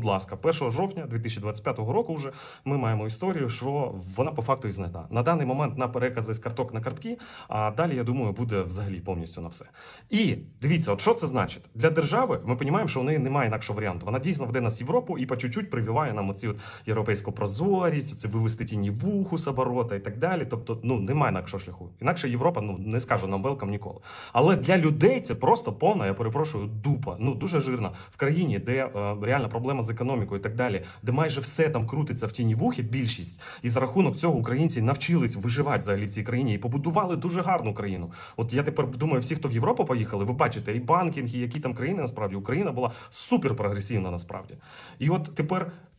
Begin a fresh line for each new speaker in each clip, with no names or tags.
Будь ласка, 1 жовтня 2025 року вже ми маємо історію, що вона по факту і знята. На даний момент на перекази з карток на картки, а далі, я думаю, буде взагалі повністю на все. І дивіться, от що це значить? Для держави ми розуміємо, що у неї немає інакшого варіанту. Вона дійсно веде нас в Європу і по чуть-чуть прививає нам оці от європейську прозорість, це вивести тіні вуху з оборота і так далі. Тобто, ну немає інакшого шляху. Інакше Європа ну не скаже нам велкам ніколи. Але для людей це просто повна, я перепрошую, дупа. Ну дуже жирна в країні, де е, реальна проблема з економікою і так далі, де майже все там крутиться в тіні вухи, більшість, і за рахунок цього українці навчились виживати взагалі в цій країні і побудували дуже гарну країну. От я тепер думаю, всі, хто в Європу поїхали, ви бачите і банкінг, і які там країни насправді Україна була супер прогресивна насправді. І от тепер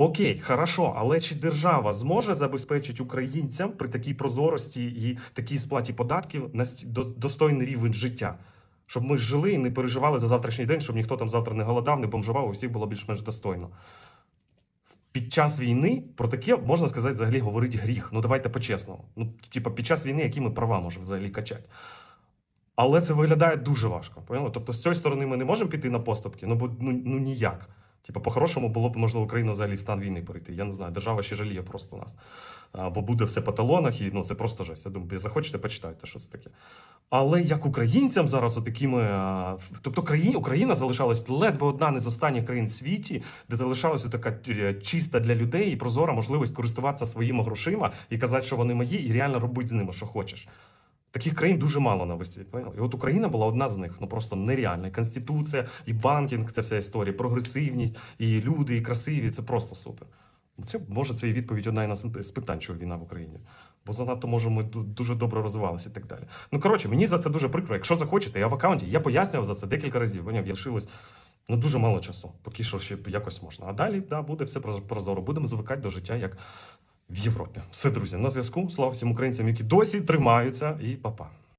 Окей, хорошо, але чи держава зможе забезпечити українцям при такій прозорості і такій сплаті податків до- достойний рівень життя? Щоб ми жили і не переживали за завтрашній день, щоб ніхто там завтра не голодав, не бомжував, у всіх було більш-менш достойно. Під час війни про таке можна сказати взагалі говорить гріх. Ну давайте по-чесному. Ну, типа, під час війни, які ми права можемо взагалі качати. Але це виглядає дуже важко. Поняли? Тобто, з цієї сторони ми не можемо піти на поступки, ну бо ну, ну ніяк. Типа, по-хорошому було б можливо Україну взагалі в стан війни перейти. Я не знаю, держава ще жаліє просто нас. Бо буде все по талонах, і ну це просто жесть. Я думаю, захочете, почитайте, що це таке. Але як українцям зараз отакими. Тобто країна, Україна залишалась ледве одна не з останніх країн в світі, де залишалася така е, чиста для людей і прозора можливість користуватися своїми грошима і казати, що вони мої, і реально робити з ними, що хочеш. Таких країн дуже мало на весь світ. І от Україна була одна з них, ну просто нереальна. Конституція, і банкінг, це вся історія, прогресивність, і люди, і красиві. Це просто супер. Ну, Це може це і відповідь одна з питань, що війна в Україні. Бо занадто може ми дуже добре розвивалися і так далі. Ну коротше, мені за це дуже прикро. Якщо захочете, я в аккаунті, я пояснював за це декілька разів. Поняв, лишилось ну дуже мало часу, поки що ще якось можна. А далі да, буде все проз- прозоро. Будемо звикати до життя як в Європі. Все, друзі, на зв'язку. Слава всім українцям, які досі тримаються, і па-па.